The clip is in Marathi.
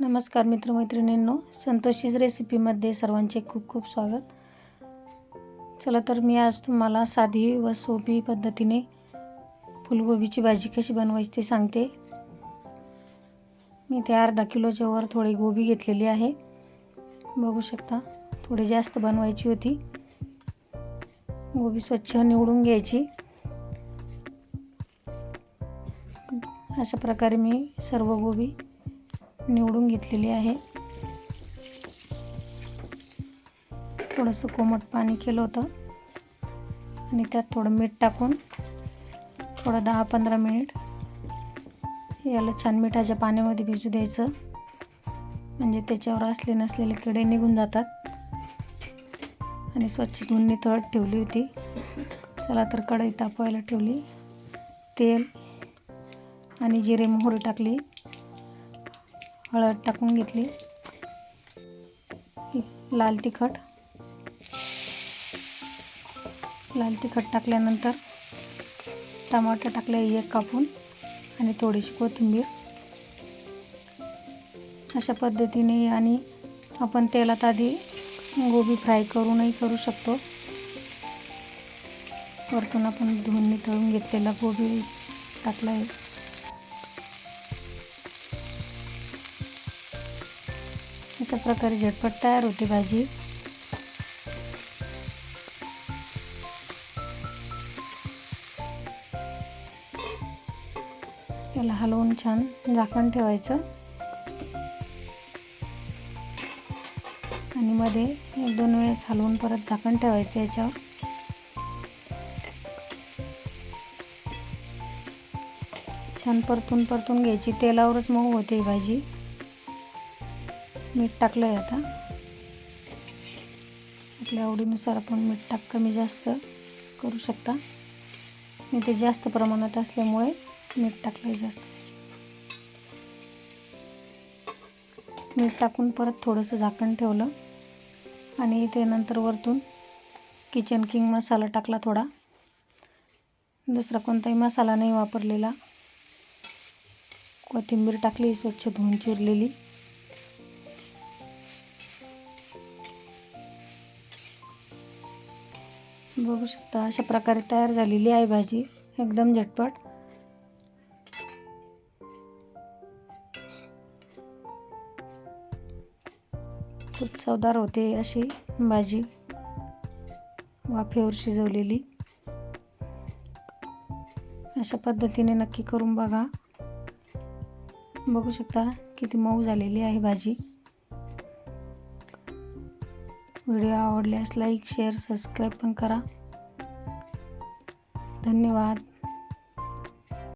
नमस्कार मित्रमैत्रिणींनो संतोषीज रेसिपीमध्ये सर्वांचे खूप खूप स्वागत. चला तर मी आज तुम्हाला साधी व सोपी पद्धतीने फुलगोबीची भाजी कशी बनवायची ते सांगते. मी ते अर्धा किलोच्या वर थोडी गोबी घेतलेली आहे. बघू शकता थोडी जास्त बनवायची होती. गोबी स्वच्छ निवडून घ्यायची. अशा प्रकारे मी सर्व गोबी निवडून घेतलेली आहे. थोडंसं कोमट पाणी केलं होतं. आणि त्यात थोडं मीठ टाकून थोडं दहा पंधरा मिनिट याला छान मिठाच्या पाण्यामध्ये भिजू द्यायचं. म्हणजे त्याच्यावर असले नसलेले किडे निघून जातात. आणि स्वच्छ धुवून निथळत ठेवली होती. चला तर कढई तापवायला ठेवली. तेल आणि जिरे मोहरी टाकली. हळद टाकून घेतली. लाल तिखट. लाल तिखट टाकल्यानंतर टमाटर टाकले एक कापून आणि थोडीशी कोथिंबीर. अशा पद्धतीने आणि आपण तेलात आधी गोबी फ्राय करूनही करू शकतो. वरतून आपण धुवून निथळून घेतलेला गोबी टाकला आहे. अशा प्रकारे झटपट तयार होते भाजी. याला हलवून छान झाकण ठेवायचं. आणि मध्ये एक दोन वेळेस हलवून परत झाकण ठेवायचं याच्यावर. छान परतून परतून घ्यायची. तेलावरच मऊ होते ही भाजी. मीठ टाकलं आहे आता. आपल्या आवडीनुसार आपण मीठ टाक कमी जास्त करू शकता. मी ते जास्त प्रमाणात असल्यामुळे मीठ टाकलं आहे जास्त. मीठ टाकून परत थोडंसं झाकण ठेवलं. आणि ते नंतर वरतून किचन किंग मसाला टाकला थोडा. दुसरा कोणताही मसाला नाही वापरलेला. कोथिंबीर टाकली स्वच्छ धुवून चिरलेली. बघू शकता अशा प्रकारे तयार झालेली आहे भाजी. एकदम झटपट. खूप चवदार होते अशी भाजी. वाफेवर शिजवलेली. अशा पद्धतीने नक्की करून बघा. बघू शकता किती मऊ झालेली आहे भाजी. व्हिडिओ आवडल्यास लाईक शेअर सबस्क्राईब पण करा. धन्यवाद.